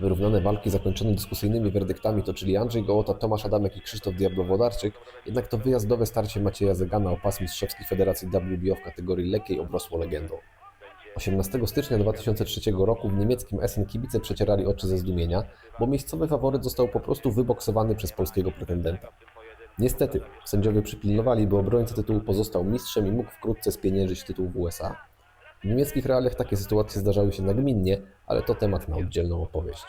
Wyrównane walki zakończone dyskusyjnymi werdyktami toczyli Andrzej Gołota, Tomasz Adamek i Krzysztof Diablo-Włodarczyk, jednak to wyjazdowe starcie Macieja Zegana o pas mistrzowski Federacji WBO w kategorii lekkiej obrosło legendą. 18 stycznia 2003 roku w niemieckim Essen kibice przecierali oczy ze zdumienia, bo miejscowy faworyt został po prostu wyboksowany przez polskiego pretendenta. Niestety, sędziowie przypilnowali, by obrońca tytułu pozostał mistrzem i mógł wkrótce spieniężyć tytuł w USA. W niemieckich realiach takie sytuacje zdarzały się nagminnie, ale to temat na oddzielną opowieść.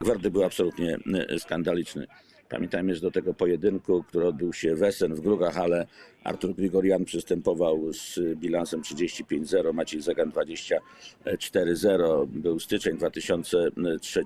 Werdykt był absolutnie y, skandaliczny. Pamiętajmy, że do tego pojedynku, który odbył się w Essen w Grugachale, Artur Grigorian przystępował z bilansem 35-0, Maciej Zegan 24-0. Był styczeń 2003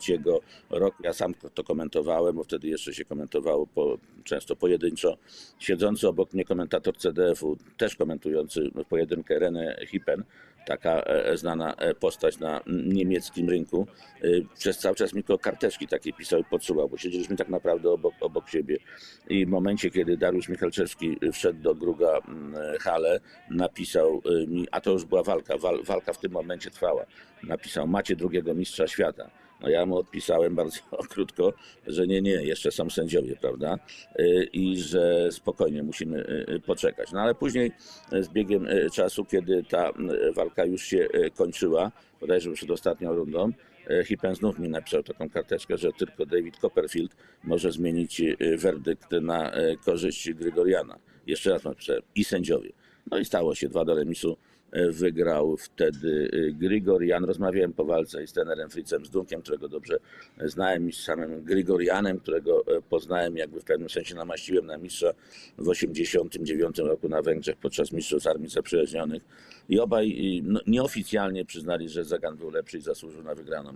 roku. Ja sam to komentowałem, bo wtedy jeszcze się komentowało po, często pojedynczo. Siedzący obok mnie komentator CDF-u, też komentujący pojedynkę René Hippen, taka e, znana e, postać na niemieckim rynku, e, przez cały czas mi karteczki takie pisał i podsuwał, bo siedzieliśmy tak naprawdę obok, obok siebie. I w momencie, kiedy Dariusz Michalczewski wszedł do Gruga mm, Hale, napisał e, mi, a to już była walka, wal, walka w tym momencie trwała, napisał, macie drugiego mistrza świata. No ja mu odpisałem bardzo krótko, że nie, nie, jeszcze są sędziowie, prawda? Y, I że spokojnie musimy y, poczekać. No ale później y, z biegiem y, czasu, kiedy ta y, walka już się y, kończyła, bodajże przed ostatnią rundą, y, Hippen znów mi napisał taką karteczkę, że tylko David Copperfield może zmienić y, werdykt na y, korzyść Grygoriana. Jeszcze raz napisałem, i sędziowie. No i stało się, dwa do remisu e, wygrał wtedy e, Grigorian. Rozmawiałem po walce z trenerem Fritzem Zdunkiem, którego dobrze znałem, i z samym Grigorianem, którego e, poznałem, jakby w pewnym sensie namaściłem na mistrza w 1989 roku na Węgrzech podczas mistrzostw Armii Zaprzyjaźnionych. I obaj no, nieoficjalnie przyznali, że Zagan był lepszy i zasłużył na wygraną.